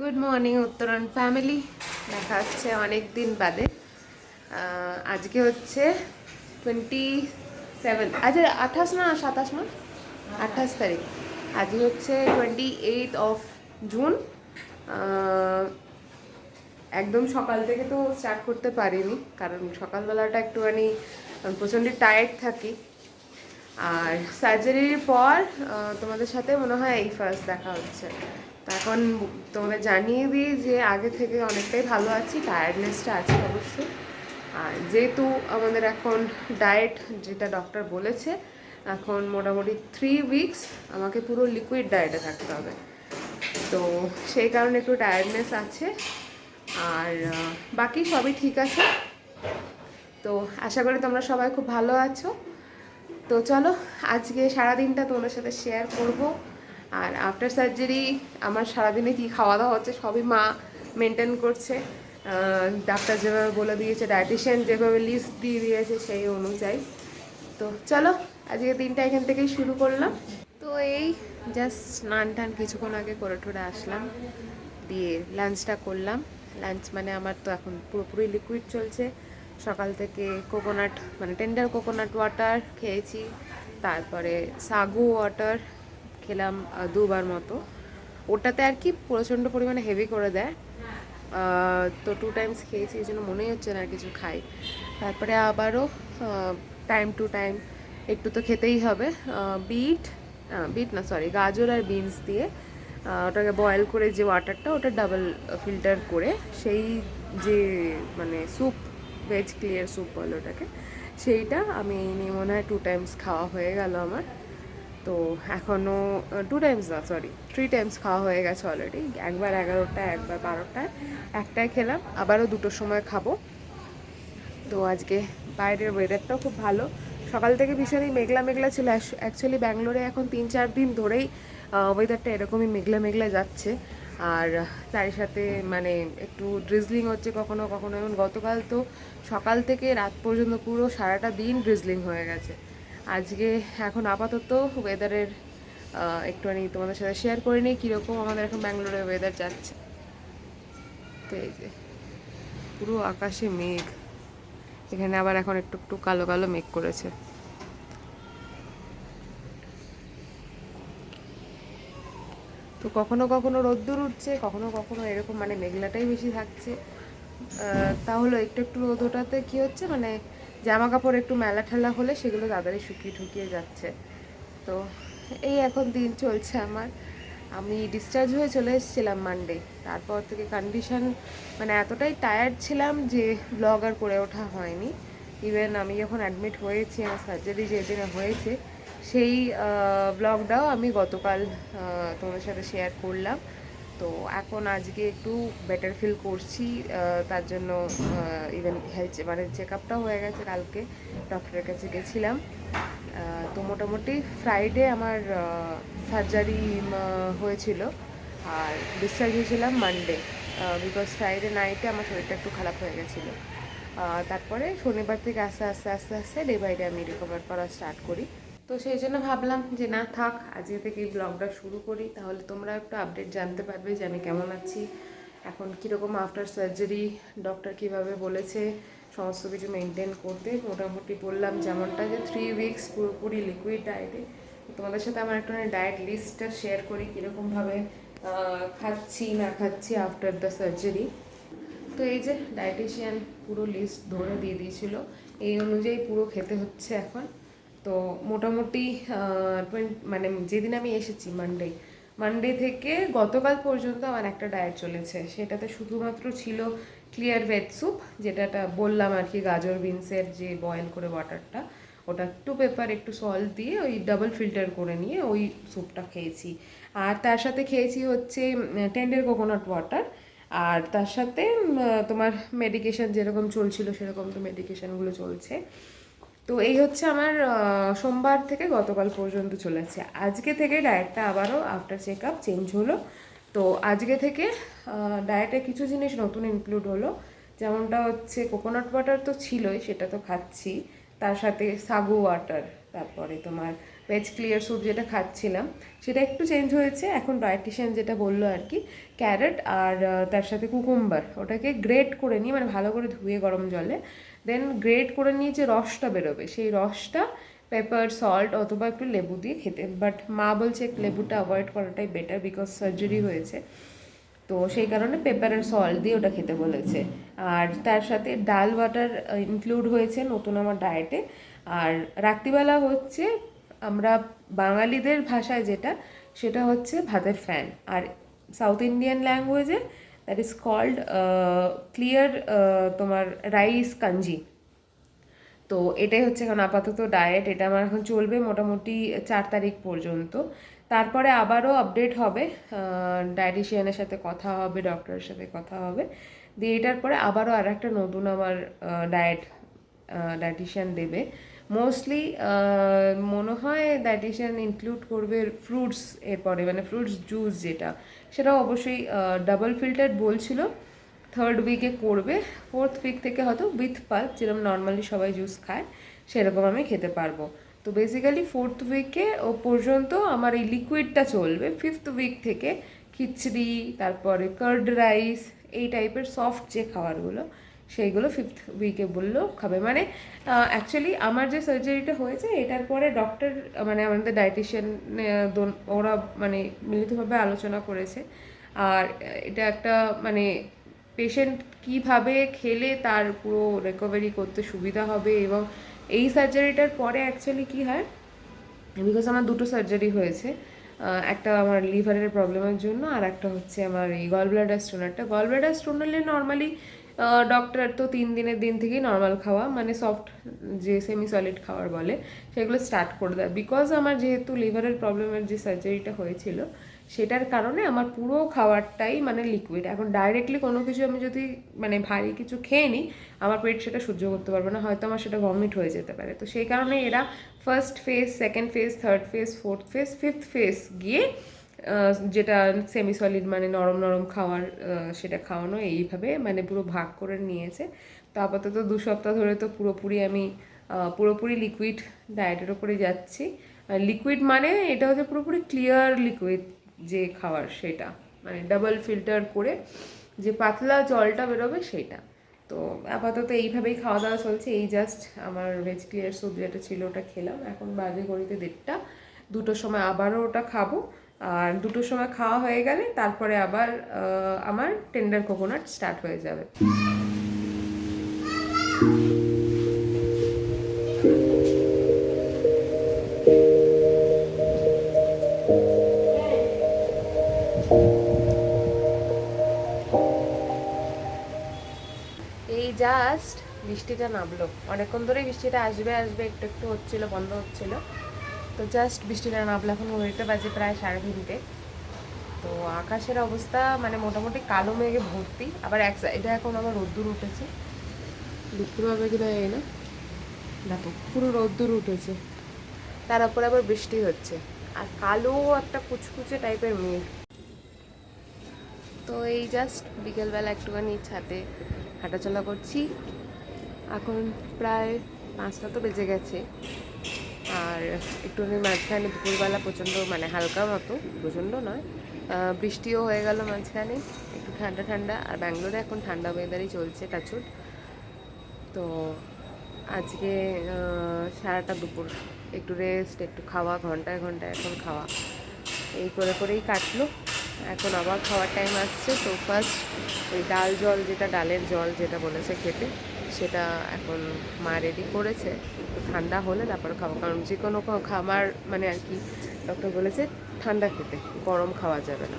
Good morning উত্তরণ family দেখা হচ্ছে অনেক দিন বাদে আজকে হচ্ছে টোয়েন্টি সেভেন আজ আঠাশ না, সাতাশ না? আঠাশ তারিখ। আজকে হচ্ছে টোয়েন্টি এইট অফ জুন একদম সকাল থেকে তো স্টার্ট করতে পারিনি, কারণ সকালবেলাটা একটুখানি প্রচণ্ড টায়ার্ড থাকি। আর সার্জারির পর তোমাদের সাথে মনে হয় এই ফার্স্ট দেখা হচ্ছে। তো এখন তোমাদের জানিয়ে দিই যে আগে থেকে অনেকটাই ভালো আছি টায়ার্ডনেসটা আছে অবশ্যই। আর যেহেতু আমাদের এখন ডায়েট যেটা ডক্টর বলেছে, এখন মোটামুটি থ্রি উইকস আমাকে পুরো লিকুইড ডায়েটে থাকতে হবে। তো সেই কারণে একটু টায়ার্ডনেস আছে। আর বাকি সবই ঠিক আছে। তো আশা করি তোমরা সবাই খুব ভালো আছো। তো চলো, আজকে সারাদিনটা তোমাদের সাথে শেয়ার করব। আর আফটার সার্জারি আমার সারাদিনে কি খাওয়া দাওয়া হচ্ছে সবই মা মেনটেন করছে। ডাক্তার যেভাবে বলে দিয়েছে ডায়েটিশিয়ান যেভাবে লিস্ট দিয়ে দিয়েছে সেই অনুযায়ী। তো চলো, আজকে দিনটা এখান থেকেই শুরু করলাম। তো এই জাস্ট স্নান টান কিছুক্ষণ আগে করে টোরে আসলাম, দিয়ে লাঞ্চটা করলাম। লাঞ্চ মানে আমার তো এখন পুরোপুরি লিকুইড চলছে। সকাল থেকে কোকোনাট মানে টেন্ডার কোকোনাট ওয়াটার খেয়েছি, তারপরে সাগু ওয়াটার খেলাম দুবার মতো। ওটাতে আর কি প্রচণ্ড পরিমাণে হেভি করে দেয়। তো টু টাইমস খেয়েছি, এই জন্য মনেই হচ্ছে না আর কিছু খাই। তারপরে আবারও টাইম টু টাইম একটু তো খেতেই হবে। বিট বিট না সরি গাজর আর বিনস দিয়ে ওটাকে বয়েল করে যে ওয়াটারটা ওটা ডাবল ফিল্টার করে সেই যে মানে স্যুপ ভেজ ক্লিয়ার স্যুপ বলে ওটাকে, সেইটা আমি নিয়ে মনে হয় টু টাইমস খাওয়া হয়ে গেল আমার। তো এখনও টু টাইমস না সরি থ্রি টাইমস খাওয়া হয়ে গেছে অলরেডি একবার এগারোটায় একবার বারোটায় একটায় খেলাম, আবারও দুটোর সময় খাব। তো আজকে বাইরের ওয়েদারটাও খুব ভালো। সকাল থেকে ভীষণই মেঘলা মেঘলা ছিল। অ্যাকচুয়ালি ব্যাঙ্গালোরে এখন তিন চার দিন ধরেই ওয়েদারটা এরকমই মেঘলা মেঘলা যাচ্ছে। আর তার সাথে মানে একটু ড্রিজলিং হচ্ছে কখনো কখনো। এবং গতকাল তো সকাল থেকে রাত পর্যন্ত পুরো সারাটা দিন ড্রিজলিং হয়ে গেছে। আজকে এখন আপাতত ওয়েদারের একটুখানি তোমাদের সাথে শেয়ার করে নিই কীরকম আমাদের এখন ব্যাঙ্গালোরে ওয়েদার যাচ্ছে। তো এই যে, পুরো আকাশে মেঘ। এখানে আবার এখন একটু একটু কালো কালো মেঘ করেছে। তো কখনো কখনো রোদ্দুর উঠছে, কখনো কখনো এরকম মানে মেঘলাটাই বেশি থাকছে। তাহলে একটু একটু রোদ ওঠাতে কী হচ্ছে? মানে জামা কাপড় একটু মেলা ঠেলা হলে সেগুলো তাড়াতাড়ি শুকিয়ে ঠুকিয়ে যাচ্ছে। তো এই এখন দিন চলছে আমার। আমি ডিসচার্জ হয়ে চলে এসেছিলাম মানডে তারপর থেকে কন্ডিশন মানে এতটাই টায়ার্ড ছিলাম যে ব্লগ আর করে ওঠা হয়নি। ইভেন আমি যখন অ্যাডমিট হয়েছি, আমার সার্জারি যেদিনে হয়েছে, সেই ব্লগটাও আমি গতকাল তোমাদের সাথে শেয়ার করলাম। তো এখন আজকে একটু বেটার ফিল করছি তার জন্য ইভেন হেলথ মানে চেক আপটাও হয়ে গেছে কালকে ডক্টরের কাছে গেছিলাম। তো মোটামুটি ফ্রাইডে আমার সার্জারি হয়েছিল। আর ডিসচার্জ হয়েছিলাম মানডে বিকজ ফ্রাইডে নাইটে আমার শরীরটা একটু খারাপ হয়ে গেছিল। তারপরে শনিবার থেকে আস্তে আস্তে আস্তে আস্তে ডে বাই ডে আমি রিকভার করা স্টার্ট করি। তো সেই জন্য ভাবলাম যে না, থাক, আজকে থেকে এই ব্লগটা শুরু করি। তাহলে তোমরা একটু আপডেট জানতে পারবে যে আমি কেমন আছি। এখন কীরকম আফটার সার্জারি ডক্টর কীভাবে বলেছে, সমস্ত কিছু মেনটেন করতে। মোটামুটি বললাম যেমনটা যে থ্রি উইকস পুরোপুরি লিকুইড ডায়েটে তোমাদের সাথে আমার একটা ডায়েট লিস্টটা শেয়ার করি কীরকমভাবে খাচ্ছি, না খাচ্ছি আফটার দ্য সার্জারি তো এই যে ডায়েটিশিয়ান পুরো লিস্ট ধরে দিয়ে দিয়েছিল। এই অনুযায়ী পুরো খেতে হচ্ছে এখন। তো মোটামুটি মানে যেদিন আমি এসেছি মানডে মানডে থেকে গতকাল পর্যন্ত আমার একটা ডায়েট চলেছে। সেটাতে শুধুমাত্র ছিল ক্লিয়ার ভেজ স্যুপ যেটাটা বললাম আর কি গাজর বিনসের যে বয়েল করে ওয়াটারটা ওটা একটু পেপার একটু সল্ট দিয়ে ওই ডাবল ফিল্টার করে নিয়ে ওই স্যুপটা খেয়েছি। আর তার সাথে খেয়েছি হচ্ছে টেন্ডার কোকোনাট ওয়াটার আর তার সাথে তোমার মেডিকেশন যেরকম চলছিল সেরকম তো মেডিকেশনগুলো চলছে। তো এই হচ্ছে আমার সোমবার থেকে গতকাল পর্যন্ত চলেছে। আজকে থেকে ডায়েটটা আবারও আফটার চেক আপ চেঞ্জ হলো। তো আজকে থেকে ডায়েটে কিছু জিনিস নতুন ইনক্লুড হলো। যেমনটা হচ্ছে কোকোনাট ওয়াটার তো ছিলই, সেটা তো খাচ্ছি। তার সাথে সাগু ওয়াটার তারপরে তোমার ভেজ ক্লিয়ার স্যুপ যেটা খাচ্ছিলাম, সেটা একটু চেঞ্জ হয়েছে। এখন ডায়েটিশিয়ান যেটা বলল আর কি ক্যারেট আর তার সাথে কুকুম্বার ওটাকে গ্রেট করে নিয়ে মানে ভালো করে ধুয়ে গরম জলে দেন গ্রেট করে নিয়ে যে রসটা বেরোবে, সেই রসটা পেপার সল্ট অথবা একটু লেবু দিয়ে খেতে। বাট মা বলছে লেবুটা অ্যাভয়েড করাটাই বেটার বিকজ সার্জারি হয়েছে। তো সেই কারণে পেপার আর সল্ট দিয়ে ওটা খেতে বলেছে। আর তার সাথে ডাল বাটার ইনক্লুড হয়েছে নতুন আমার ডায়েটে আর রাত্রিবেলা হচ্ছে আমরা বাঙালিদের ভাষায় যেটা, সেটা হচ্ছে ভাতের ফ্যান আর সাউথ ইন্ডিয়ান ল্যাঙ্গুয়েজে দ্যাট ইজ কল্ড ক্লিয়ার তোমার রাইস কাঞ্জি তো এটাই হচ্ছে এখন আপাতত ডায়েট এটা আমার এখন চলবে মোটামুটি চার তারিখ পর্যন্ত। তারপরে আবারও আপডেট হবে ডায়েটিশিয়ানের সাথে কথা হবে ডক্টরের সাথে কথা হবে। দিয়ে এটার পরে আবারও আর একটা নতুন আমার ডায়েট ডায়েটিশিয়ান দেবে। মোস্টলি মনে হয় ডায়েটিশিয়ান ইনক্লুড করবে ফ্রুটস এরপরে মানে ফ্রুটস জুস যেটা সেটা অবশ্যই ডাবল ফিল্টার বলছিল। থার্ড উইকে করবে ফোর্থ উইক থেকে হয়তো উইথ পাল্প যেরকম নর্মালি সবাই জুস খায়, সেরকম আমি খেতে পারব। তো বেসিক্যালি ফোর্থ উইকে ও পর্যন্ত আমার এই লিকুইডটা চলবে। ফিফথ উইক থেকে খিচড়ি, তারপরে কার্ড রাইস এই টাইপের সফট যে খাবারগুলো সেইগুলো ফিফথ উইকে বললেও খাবে। মানে অ্যাকচুয়ালি আমার যে সার্জারিটা হয়েছে, এটার পরে ডক্টর মানে আমাদের ডায়েটিশিয়ান ওরা মানে মিলিতভাবে আলোচনা করেছে। আর এটা একটা মানে পেশেন্ট কীভাবে খেলে তার পুরো রিকভারি করতে সুবিধা হবে এবং এই সার্জারিটার পরে অ্যাকচুয়ালি কি হয় বিকজ আমার দুটো সার্জারি হয়েছে একটা আমার লিভারের প্রবলেমের জন্য আর একটা হচ্ছে আমার এই গল ব্লাডার স্টোনারটা গল ব্লাডার নর্মালি ডক্টর তো তিন দিনের দিন থেকেই নর্মাল খাওয়া মানে সফট যে সেমি সলিড খাওয়ার বলে, সেগুলো স্টার্ট করে দেয়। বিকজ আমার যেহেতু লিভারের প্রবলেমের যে সার্জারিটা হয়েছিল, সেটার কারণে আমার পুরো খাবারটাই মানে লিকুইড এখন ডাইরেক্টলি কোনো কিছু আমি যদি মানে ভারী কিছু খেয়ে নিই, আমার পেট সেটা সহ্য করতে পারবে না, হয়তো আমার সেটা ভমিট হয়ে যেতে পারে। তো সেই কারণে এরা first phase second phase third phase fourth phase fifth phase গিয়ে যেটা সেমি সলিড মানে নরম নরম খাওয়ার সেটা খাওয়ানো, এইভাবে মানে পুরো ভাগ করে নিয়েছে। তো আপাতত দু সপ্তাহ ধরে তো পুরোপুরি আমি পুরোপুরি লিকুইড ডায়েটের ওপরে যাচ্ছি। লিকুইড মানে এটা হচ্ছে পুরোপুরি ক্লিয়ার লিকুইড যে খাওয়ার সেটা। মানে ডাবল ফিল্টার করে যে পাতলা জলটা বেরোবে সেটা। তো আপাতত এইভাবেই খাওয়া দাওয়া চলছে। এই জাস্ট আমার ভেজ ক্লিয়ার সবজি যেটা ছিল ওটা খেলাম। এখন বাজে ঘড়িতে দেড়টা। দুটোর সময় আবারও ওটা খাব। আর দুটোর সময় খাওয়া হয়ে গেলে তারপরে আবার আমার টেন্ডার কোকোনাট স্টার্ট হয়ে যাবে। এই জাস্ট বৃষ্টিটা নামলো। অনেকক্ষণ ধরেই বৃষ্টিটা আসবে আসবে, একটু একটু হচ্ছিল, বন্ধ হচ্ছিল। তো জাস্ট বৃষ্টিটা নামলো এখন ঘড়িতে বাজে প্রায় সাড়ে তিনটে। তো আকাশের অবস্থা মানে মোটামুটি কালো মেঘে ভর্তি। আবার এক সাইডে এখন আবার রোদ্দুর উঠেছে। দেখতে পাবে কিনা না। দেখো, পুরো রোদ্দুর উঠেছে। তার উপর আবার বৃষ্টি হচ্ছে। আর কালো একটা কুচকুচে টাইপের মেঘ। তো এই জাস্ট বিকেলবেলা একটুখানি ছাদে হাঁটাচলা করছি। এখন প্রায় পাঁচটা তো বেজে গেছে। আর একটুখানি মাঝখানে দুপুরবেলা প্রচণ্ড মানে হালকা মতো, প্রচণ্ড নয় বৃষ্টিও হয়ে গেল মাঝখানে, একটু ঠান্ডা ঠান্ডা, আর ব্যাঙ্গালোরে এখন ঠান্ডা ওয়েদারই চলছে টাচুট তো আজকে সারাটা দুপুর একটু রেস্ট একটু খাওয়া, ঘন্টায় ঘন্টায় এখন খাওয়া। এই করে করেই কাটলো। এখন আবার খাওয়ার টাইম আসছে। তো ফার্স্ট ওই ডাল জল, যেটা ডালের জল, যেটা বলেছে খেতে সেটা এখন মা রেডি করেছে। ঠান্ডা হলে তারপর খাব। কারণ যে কোনো খাবার মানে আর কি ডক্টর বলেছে, ঠান্ডা খেতে, গরম খাওয়া যাবে না।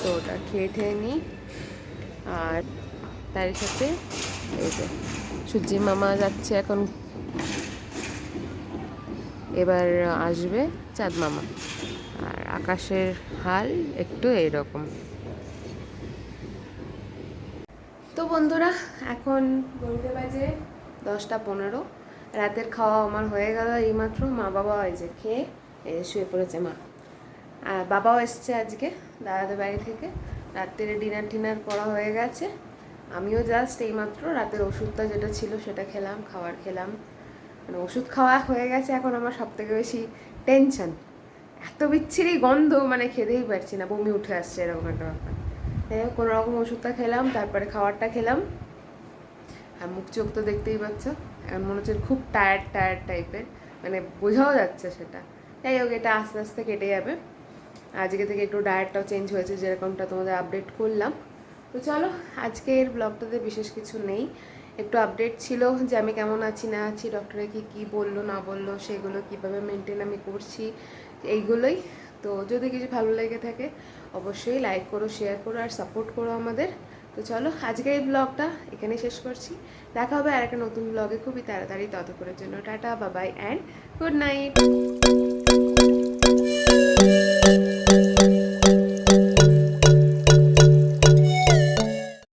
তো ওটা খেয়ে ঠেয়ে নিই আর তার সাথে এই যে সূর্যি মামা যাচ্ছে এখন। এবার আসবে চাঁদ মামা। আর আকাশের হাল একটু এইরকম তো বন্ধুরা, এখন বলতে বাজে দশটা পনেরো। রাতের খাওয়া আমার হয়ে গেল এইমাত্র, মা বাবা যে খেয়ে শুয়ে পড়েছে মা। আর বাবাও এসছে আজকে দাদাদের বাড়ি থেকে। রাত্রে ডিনার টিনার করা হয়ে গেছে। আমিও জাস্ট এইমাত্র রাতের ওষুধটা যেটা ছিল সেটা খেলাম, খাবার খেলাম। মানে ওষুধ খাওয়া হয়ে গেছে এখন আমার সব থেকে বেশি টেনশন এত বিচ্ছিরি গন্ধ মানে খেতেই পারছি না, বমি উঠে আসছে এরকম একটা ব্যাপার। কোনো রকম ওষুধটা খেলাম, তারপরে খাবারটা খেলাম। আর মুখ চোখ তো দেখতেই পাচ্ছ, এখন মনে হচ্ছে খুব টায়ার্ড টায়ার্ড টাইপের মানে বোঝাও যাচ্ছে সেটা। যাই হোক, এটা আস্তে আস্তে কেটে যাবে। আজকে থেকে একটু ডায়েটটাও চেঞ্জ হয়েছে, যেরকমটা তোমাদের আপডেট করলাম। তো চলো, আজকের ব্লগটাতে বিশেষ কিছু নেই। একটু আপডেট ছিল যে আমি কেমন আছি, না আছি ডক্টরে কি কি বলল, না বলল, সেগুলো কীভাবে মেনটেন আমি করছি, এইগুলোই। তো যদি কিছু ভালো লেগে থাকে, অবশ্যই লাইক করো শেয়ার করো আর সাপোর্ট করো আমাদের। তো চলো আজকে এই ব্লগটা এখানে শেষ করছি। দেখা হবে আর একটা নতুন ব্লগে খুবই তাড়াতাড়ি ততক্ষণের জন্য। টাটা বাবাই অ্যান্ড গুড নাইট